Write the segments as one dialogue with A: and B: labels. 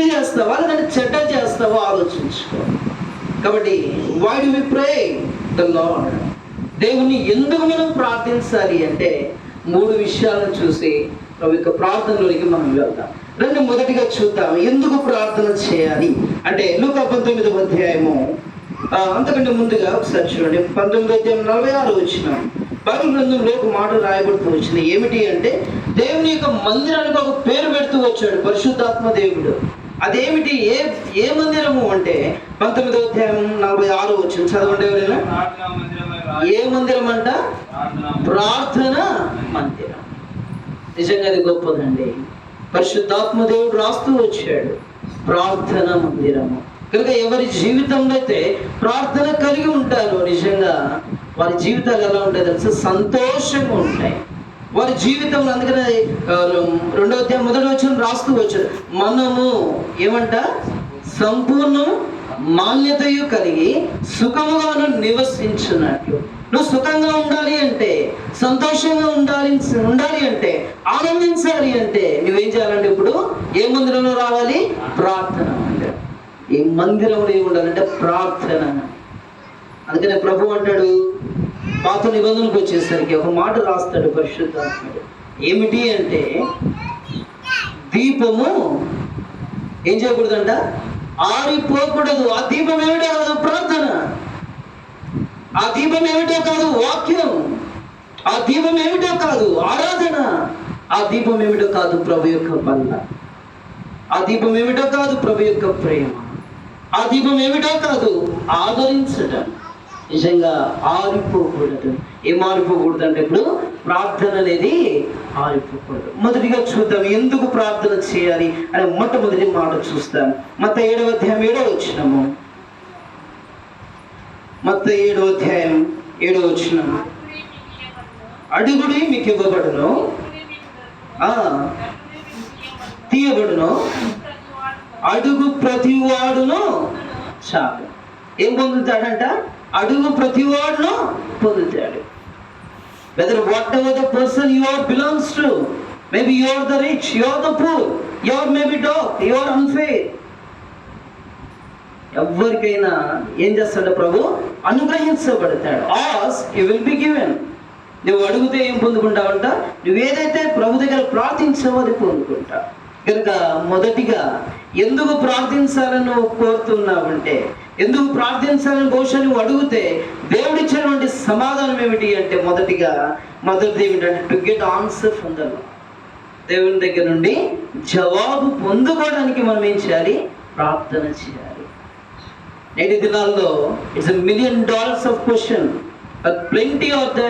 A: మంచి చేస్తావా లేదంటే చెడ్డ చేస్తావా ఆలోచించుకో కాబట్టి why do we pray the lord దేవుని ఎందుకు మనం ప్రార్థించాలి అంటే మూడు విషయాలను చూసి ప్రభు యొక్క ప్రార్థనలోనికి మనం వెళ్తాం రెండు మొదటిగా చూద్దాం. ఎందుకు ప్రార్థన చేయాలి? అంటే లూకా పంతొమ్మిదవ అధ్యాయము అంతకంటే ముందుగా ఒకసారి చూడండి. పంతొమ్మిది అధ్యాయం నలభై ఆరు వచ్చిన బైబిల్ గ్రంథంలో ఒక మాట రాయబడుతూ వచ్చింది. ఏమిటి అంటే దేవుని యొక్క మందిరానికి ఒక పేరు పెడుతూ వచ్చాడు పరిశుద్ధాత్మ దేవుడు. అదేమిటి? ఏ ఏ మందిరము అంటే పంతొమ్మిదవ అధ్యాయం నలభై ఆరు వచ్చింది చదవండి ఎవరైనా? ఏ మందిరం అంట
B: ప్రార్థనా
A: ప్రార్థన మందిరం. నిజంగా అది గొప్పదండి. పరిశుద్ధాత్మ దేవుడు రాస్తూ వచ్చాడు. ప్రార్థన మందిరము. కనుక ఎవరి జీవితంలో అయితే ప్రార్థన కలిగి ఉంటారో నిజంగా వారి జీవితాలు ఎలా ఉంటాయి తెలుసా? సంతోషంగా ఉంటాయి. వారి జీవితంలో అందుకనే రెండో అధ్యాయం మొదటి వచ్చిన రాస్తూ వచ్చాడు మనము ఏమంట? సంపూర్ణం మాన్యతయు కలిగి సుఖముగాను నివసించినట్లు. నువ్వు సుఖంగా ఉండాలి అంటే సంతోషంగా ఉండాలి ఉండాలి అంటే ఆనందించాలి అంటే నువ్వేం చేయాలంటే ఇప్పుడు ఏ మందిరంలో రావాలి? ప్రార్థన ఏ మందిరంలో ఏమి ఉండాలంటే ప్రార్థన. అందుకనే ప్రభు అంటాడు పాత నిబంధనకు వచ్చేసరికి ఒక మాట రాస్తాడు పరిశుద్ధాత్ముడు. ఏమిటి అంటే దీపము ఏం చేయకూడదంట? ఆరిపోకూడదు. ఆ దీపం ఏమిటో కాదు ప్రార్థన. ఆ దీపం ఏమిటో కాదు వాక్యం. ఆ దీపం ఏమిటో కాదు ఆరాధన. ఆ దీపం ఏమిటో కాదు ప్రభు యొక్క బల్ల ఆ దీపం ఏమిటో కాదు ప్రభు యొక్క ప్రేమ. ఆ దీపం ఏమిటో కాదు ఆదరించడం. నిజంగా ఆరిపోకూడదు. ఏం ఆరిపోకూడదు అంటే ఇప్పుడు ప్రార్థన అనేది ఆరిపోకూడదు. మొదటిగా చూద్దాం ఎందుకు ప్రార్థన చేయాలి అనే మొట్టమొదటి మాట చూస్తాం. మత ఏడవ అధ్యాయం ఏడవ వచ్చినము మత ఏడవ అధ్యాయం ఏడవ వచ్చినము అడుగుడి మీకు ఇవ్వబడును. ఆ, తీయబడును. అడుగు ప్రతి వాడును చాలు. ఏం పొందుతాడంట? అడుగు ప్రతివాడును పొందుతాడు. Whether whatever the person you are belongs to maybe you are the rich you are the poor you are maybe doc you are unfair ఎవరికైనా ఏం చేస్తాడు ప్రభు? అనుగ్రహించబడతాడు. Ask you will be given నువ్వు అడిగితే ఏం పొందుకుంటావంట నువ్వు ఏదైతే ప్రభు దగ్గర ప్రార్థించావో అది పొందుకుంటా కనుక మొదటిగా ఎందుకు ప్రార్థించాలని నువ్వు కోరుతున్నావంటే ఎందుకు ప్రార్థించాలని బహుశా నువ్వు అడిగితే దేవుడిచ్చినటువంటి సమాధానం ఏమిటి అంటే మొదటిగా మొదటిది ఏమిటంటే to get answer from the దేవుని దగ్గర నుండి జవాబు పొందుకోవడానికి మనం ఏం చేయాలి? ప్రార్థన చేయాలి. నేటి దినాల్లో it's million dollars of question but plenty are the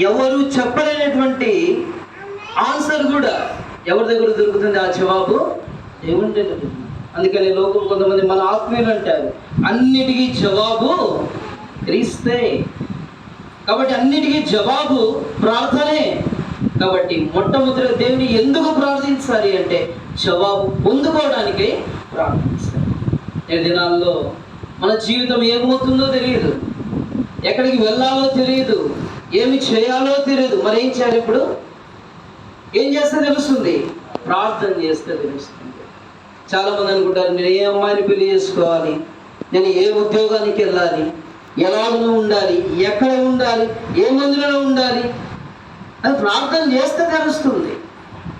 A: ఎవరు చెప్పలేనటువంటి ఆన్సర్ కూడా ఎవరి దగ్గర దొరుకుతుంది ఆ జవాబు? దేవుని దగ్గర దొరుకుతుంది. అందుకని లోకం కొంతమంది మన ఆత్మీయులు అంటారు అన్నిటికీ జవాబు క్రీస్తే. కాబట్టి అన్నిటికీ జవాబు ప్రార్థనే. కాబట్టి మొట్టమొదటి దేవుని ఎందుకు ప్రార్థించాలి అంటే జవాబు పొందుకోవడానికి ప్రార్థించాలి ఈ దినాల్లో మన జీవితం ఏమవుతుందో తెలియదు. ఎక్కడికి వెళ్ళాలో తెలియదు. ఏమి చేయాలో తెలియదు. మరి ఏం చేయాలి ఇప్పుడు? ఏం చేస్తే తెలుస్తుంది? ప్రార్థన చేస్తే తెలుస్తుంది. చాలామంది అనుకుంటారు నేను ఏ అమ్మాయిని పెళ్ళి చేసుకోవాలి? నేను ఏ ఉద్యోగానికి వెళ్ళాలి? ఎలాగనో ఉండాలి? ఎక్కడ ఉండాలి? ఏ మందులలో ఉండాలి? అది ప్రార్థన చేస్తే తెలుస్తుంది.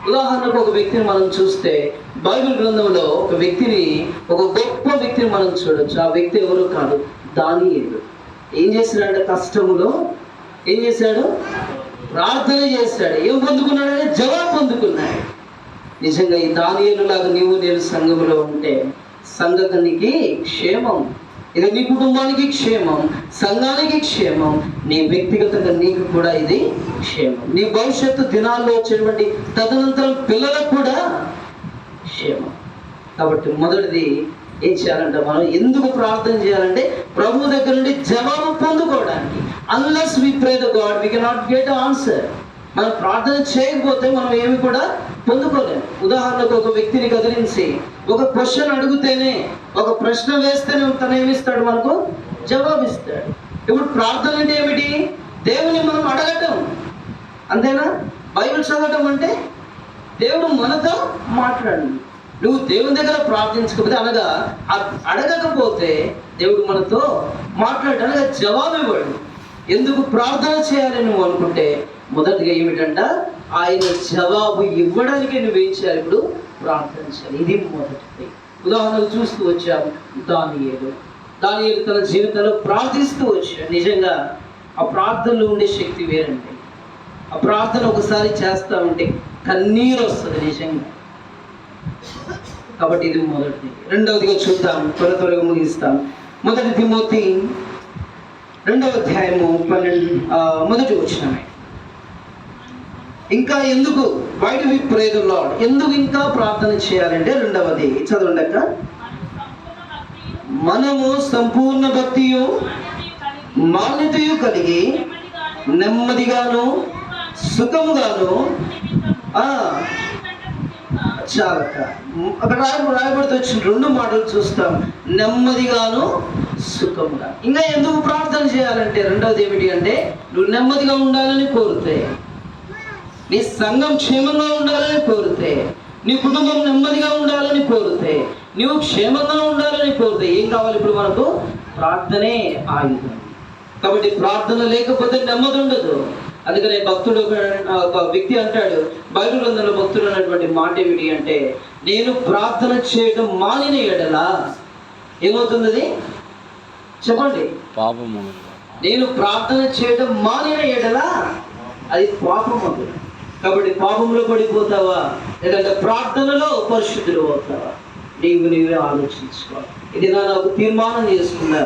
A: ఉదాహరణకు ఒక వ్యక్తిని మనం చూస్తే బైబిల్ గ్రంథంలో ఒక వ్యక్తిని ఒక గొప్ప వ్యక్తిని మనం చూడొచ్చు. ఆ వ్యక్తి ఎవరు కాదు దానియేలు. ఏం చేసినాడు కష్టములో? ఏం చేశాడు? ప్రార్థన చేశాడు. ఏం పొందుకున్నాడంటే జవాబు పొందుకున్నాడు. నిజంగా ఈ దానియేలు లాగా నీవు నేను సంఘములో ఉంటే సంఘానికి క్షేమం ఇది నీ కుటుంబానికి క్షేమం సంఘానికి క్షేమం నీ వ్యక్తిగతంగా నీకు కూడా ఇది క్షేమం. నీ భవిష్యత్తు దినాల్లో వచ్చేటువంటి తదనంతరం పిల్లలకు కూడా క్షేమం. కాబట్టి మొదటిది ఏం చేయాలంటే మనం ఎందుకు ప్రార్థన చేయాలంటే ప్రభు దగ్గర నుండి జవాబు పొందుకోవడానికి. Unless we pray the God we cannot get answer మనం ప్రార్థన చేయకపోతే మనం ఏమి కూడా పొందుకోలేము ఉదాహరణకు ఒక వ్యక్తిని కదిలించి ఒక క్వశ్చన్ అడిగితేనే ఒక ప్రశ్న వేస్తేనే తను ఏమిస్తాడు మనకు? జవాబు ఇస్తాడు ఇప్పుడు ప్రార్థన అంటే ఏమిటి? దేవుని మనం అడగటం. అంతేనా? బైబిల్ చదవటం అంటే దేవుడు మనతో మాట్లాడండి. నువ్వు దేవుని దగ్గర ప్రార్థించకపోతే అనగా అడగకపోతే దేవుడు మనతో మాట్లాడటం అనగా జవాబు ఇవ్వడు. ఎందుకు ప్రార్థన చేయాలి నువ్వు అనుకుంటే? మొదటిగా ఏమిటంట? ఆయన జవాబు ఇవ్వడానికి నువ్వేం చేయాలి ఇప్పుడు? ప్రార్థన చేయాలి. ఇది మొదటిది. ఉదాహరణకు చూస్తూ వచ్చాము దానియేలు. దానియేలు తన జీవితంలో ప్రార్థిస్తూ వచ్చాడు. నిజంగా ఆ ప్రార్థనలో ఉండే శక్తి వేరండి. ఆ ప్రార్థన ఒకసారి చేస్తా ఉంటే కన్నీరు వస్తుంది నిజంగా. కాబట్టి ఇది మొదటిది. రెండవదిగా చూద్దాం. త్వర త్వరగా ముగిస్తాం. మొదటి తిమోతి రెండవ అధ్యాయము పన్నెండు మొదటి వచ్చినమే ఇంకా ఎందుకు? బయట వి ప్రేద లాడ్ ఎందుకు ఇంకా ప్రార్థన చేయాలంటే రెండవది చదవండి మనము సంపూర్ణ భక్తియు మాన్యతయు కలిగి నెమ్మదిగాను సుఖముగాను ఆ, చాలక అక్కడ రాయ రాయబడితే వచ్చిన రెండు మాటలు చూస్తాం. నెమ్మదిగాను సుఖముగా. ఇంకా ఎందుకు ప్రార్థన చేయాలంటే రెండవది ఏమిటి అంటే నువ్వు నెమ్మదిగా ఉండాలని కోరితే. నీ సంఘం క్షేమంగా ఉండాలని కోరితే. నీ కుటుంబం నెమ్మదిగా ఉండాలని కోరితే. నువ్వు క్షేమంగా ఉండాలని కోరితే. ఏం కావాలి ఇప్పుడు మనకు? ప్రార్థనే ఆయుధం. కాబట్టి ప్రార్థన లేకపోతే నెమ్మది ఉండదు. అందుకనే భక్తుడు ఒక వ్యక్తి అంటాడు బయట గ్రంథంలో భక్తుడు అన్నటువంటి మాట ఏమిటి అంటే నేను ప్రార్థన చేయడం మానిన ఎడలా ఏమవుతుంది చెప్పండి.
C: పాపము.
A: నేను ప్రార్థన చేయడం మానిన ఎడలా? అది పాపం అవుతుంది కాబట్టి పాపంలో పడిపోతావా? లేదంటే ప్రార్థనలో పరిశుద్ధులు అవుతావా? నీవు నీవే ఆలోచించుకో ఇది నా నాకు తీర్మానం చేసుకున్నా